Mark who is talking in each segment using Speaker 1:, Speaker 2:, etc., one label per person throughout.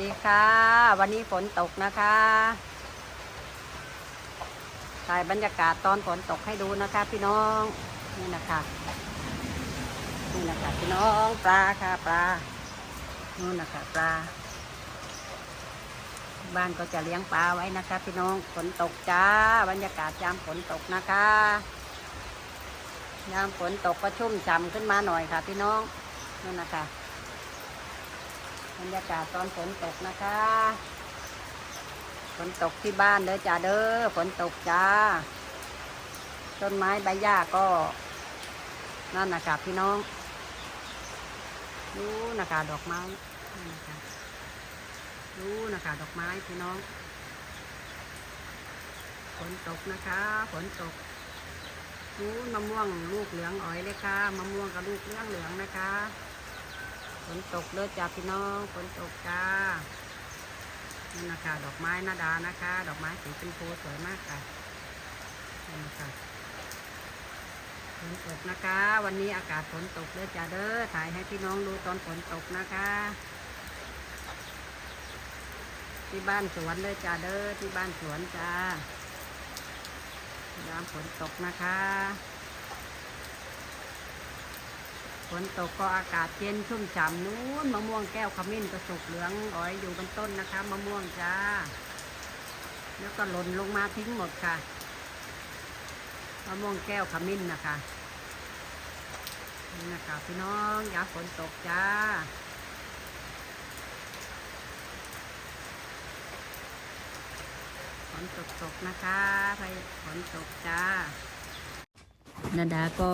Speaker 1: ดีค่ะ วันนี้ฝนตกนะคะถ่ายบรรยากาศตอนฝนตกให้ดูนะคะ พี่น้องนี่นะคะนี่นะคะพี่น้องปลาค่ะปลานู่นนะคะปลา บ้านก็จะเลี้ยงปลาไว้นะคะ พี่น้องฝนตกจ้าบรรยากาศยามฝนตกนะคะยามฝนตกก็ชุ่มฉ่ำขึ้นมาหน่อยค่ะ พี่น้องนู่นนะคะ บรรยากาศตอนฝนตกนะคะ ฝนตกที่บ้านเด้อจ้าเด้อฝนตกจ้า ต้นไม้ใบหญ้าก็ นั่นนะคะพี่น้องดูนะคะดอกไม้นะคะดูนะคะดอกไม้พี่น้อง ฝนตกนะคะฝนตกดูมะม่วงลูกเหลืองอ่อยเลยค่ะมะม่วงกับลูกเหลืองเหลืองนะคะ ฝนตกเลยจ้าพี่น้องฝนตกจ้านี่นะคะ ดอกไม้นาดานะคะ ดอกไม้สีชมพูสวยมากค่ะนี่นะคะฝนตกนะคะ วันนี้อากาศฝนตกเลยจ้าเด้อถ่ายให้พี่น้องดูตอนฝนตกนะคะ ที่บ้านสวนเลยจ้าเด้อที่บ้านสวนจ้ายามฝนตกนะคะ ฝนตกก็อากาศเย็นชุ่มฉ่ำนู้นมะม่วงแก้วขมิ้นก็สุกเหลืองอ้อยอยู่บนต้นนะคะมะม่วงจ้า แล้วก็หล่นลงมาทิ้งหมดค่ะมะม่วงแก้วขมิ้นนะคะนี่นะคะพี่น้องอยาฝนตกจ้าฝนตกตกนะคะไปฝนตกจ้า นาดาก็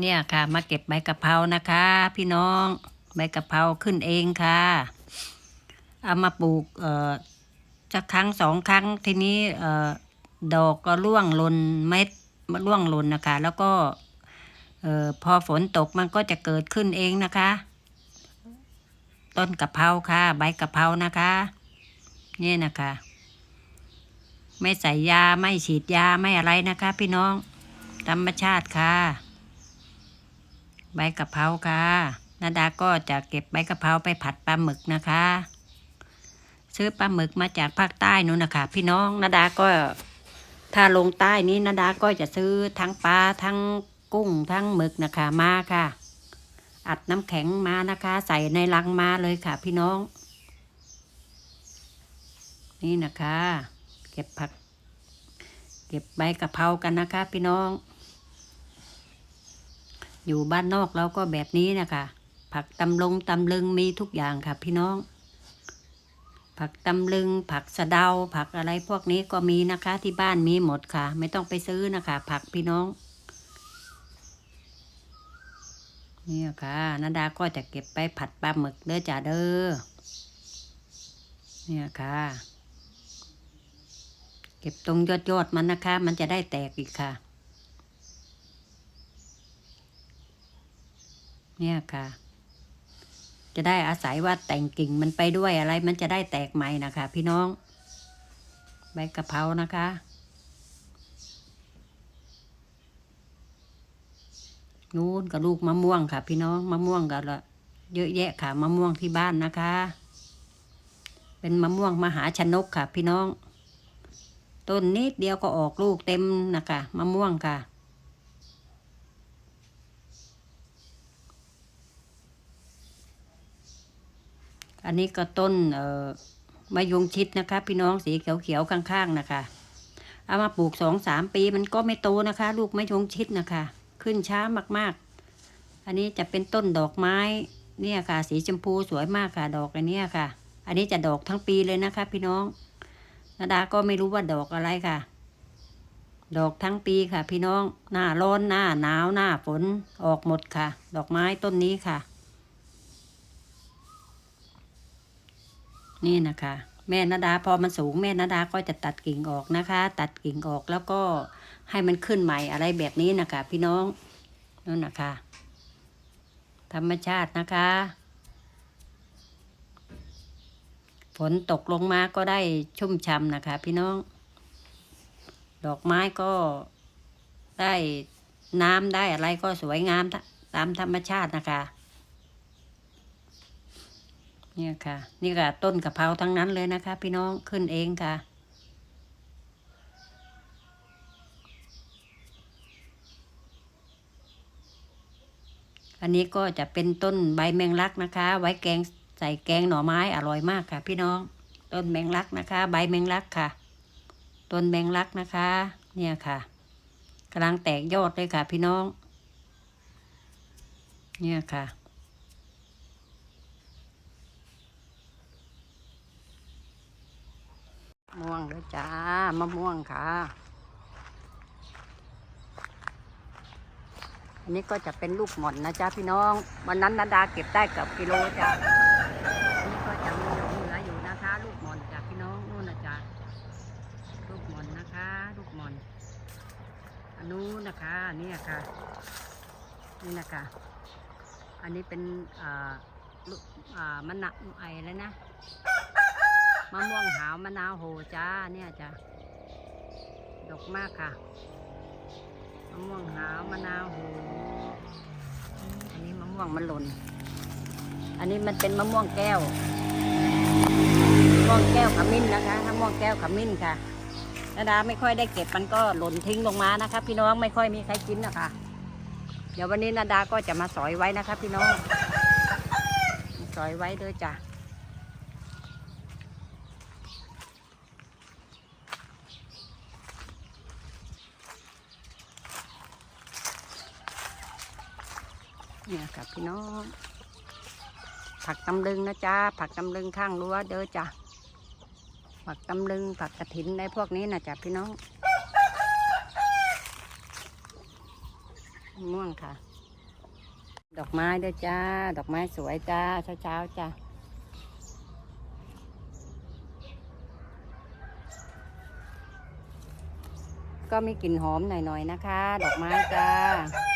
Speaker 1: เนี่ยค่ะมาเก็บใบกะเพรานะคะ พี่น้องใบกะเพราขึ้นเองค่ะ เอามาปลูกเอ่อสักครั้งสองครั้งทีนี้เอ่อดอกก็ร่วงหล่นเม็ดมาร่วงหล่นนะคะ แล้วก็เอ่อพอฝนตกมันก็จะเกิดขึ้นเองนะคะ ต้นกะเพราค่ะ ใบกะเพรานะคะนี่นะคะ ไม่ใส่ยาไม่ฉีดยาไม่อะไรนะคะ พี่น้อง ธรรมชาติค่ะ ใบกะเพราค่ะนาดาก็จะเก็บใบกะเพราไปผัดปลาหมึกนะคะ ซื้อปลาหมึกมาจากภาคใต้นู้นนะคะพี่น้องนาดาก็ถ้าลงใต้นี้นาดาก็จะซื้อทั้งปลาทั้งกุ้งทั้งหมึกนะคะมาค่ะ อัดน้ำแข็งมานะคะ ใส่ในลังมาเลยค่ะ พี่น้อง นี่นะคะ เก็บผัก เก็บใบกะเพรากันนะคะ พี่น้อง อยู่บ้านนอกเราก็แบบนี้นะคะผักตำลงตำลึงมีทุกอย่างค่ะพี่น้อง ผักตำลึง ผักสะเดา ผักอะไรพวกนี้ก็มีนะคะ ที่บ้านมีหมดค่ะ ไม่ต้องไปซื้อนะคะ ผักพี่น้องนี่ค่ะนาดาก็จะเก็บไปผัดปลาหมึกเด้อจ้าเด้อเนี่ยค่ะ เก็บตรงยอดยอดๆมันนะคะ มันจะได้แตกอีกค่ะ เนี่ยค่ะ จะได้อาศัยว่าแต่งกิ่งมันไปด้วยอะไร มันจะได้แตกใหม่นะคะ พี่น้อง ใบกะเพรานะคะ นู้นกับลูกมะม่วงค่ะ พี่น้องมะม่วงกันละเยอะแยะค่ะมะม่วงที่บ้านนะคะ เป็นมะม่วงมหาชนกค่ะ พี่น้อง ต้นนิดเดียวก็ออกลูกเต็มนะคะมะม่วงค่ะ อันนี้ก็ต้นเอ่อมะยงชิดนะคะ พี่น้องสีเขียวๆข้าง ๆนะคะ เอามาปลูกสองสามปีมันก็ไม่โตนะคะ ลูกมะยงชิดนะคะ ขึ้นช้ามากๆ อันนี้จะเป็นต้นดอกไม้เนี่ยค่ะ สีชมพูสวยมากค่ะ ดอกอันนี้ค่ะ อันนี้จะดอกทั้งปีเลยนะคะ พี่น้องนาดาก็ไม่รู้ว่าดอกอะไรค่ะ ดอกทั้งปีค่ะ พี่น้องหน้าร้อนหน้าหนาวหน้าฝนออกหมดค่ะ ดอกไม้ต้นนี้ค่ะ นี่นะคะ แม่นาดาพอมันสูงแม่นาดาก็จะตัดกิ่งออกนะคะ ตัดกิ่งออกแล้วก็ให้มันขึ้นใหม่อะไรแบบนี้นะคะ พี่น้องนั่นนะคะ ธรรมชาตินะคะฝนตกลงมาก็ได้ชุ่มช่ำนะคะ พี่น้อง ดอกไม้ก็ได้น้ำได้อะไรก็สวยงามตามธรรมชาตินะคะ เนี่ยค่ะ นี่ก็ต้นกะเพราทั้งนั้นเลยนะคะ พี่น้องขึ้นเองค่ะ อันนี้ก็จะเป็นต้นใบแมงลักนะคะ ไว้แกงใส่แกงหน่อไม้อร่อยมากค่ะ พี่น้อง ต้นแมงลักนะคะ ใบแมงลักค่ะ ต้นแมงลักนะคะ เนี่ยค่ะกำลังแตกยอดเลยค่ะ พี่น้อง เนี่ยค่ะ ม่วงด้วยจ้ามะม่วงค่ะ อันนี้ก็จะเป็นลูกหม่อนนะจ๊ะพี่น้อง วันนั้นนาดาเก็บได้เกับกิโลจ้ะอันนี้ก็จะมีหลงเหลืออยู่นะคะ ลูกหม่อนจ้ะพี่น้องนู่นนะจ๊ะลูกหม่อนนะคะ ลูกหม่อนอันนู้นนะคะเนี่ยค่ะ นี่นะคะ อันนี้เป็นอ่าลูกอ่ามะนาวไอแล้วนะ มะม่วงหาวมะนาวโหจ้าเนี่ยจ้ะดกมากค่ะมะม่วงหาวมะนาวโหอันนี้มะม่วงมันหล่น อันนี้มันเป็นมะม่วงแก้วมะม่วงแก้วขมิ้นนะคะมะม่วงแก้วขมิ้นค่ะนาดาไม่ค่อยได้เก็บมันก็หล่นทิ้งลงมานะคะ พี่น้องไม่ค่อยมีใครกินนะคะเดี๋ยววันนี้นาดาก็จะมาสอยไว้นะคะ พี่น้อง สอยไว้ด้วยจ้ะ เนี่ยค่ะพี่น้อง ผักตำลึงนะจ๊ะผักตำลึงข้างรั้วเด้อจ้ะผักตำลึงผักกระถินในพวกนี้นะจ๊ะพี่น้องม่วงค่ะ ดอกไม้เด้อจ้า ดอกไม้สวยจ้า เช้าๆจ้ะก็มีกลิ่นหอมหน่อยๆนะคะ ดอกไม้จ้า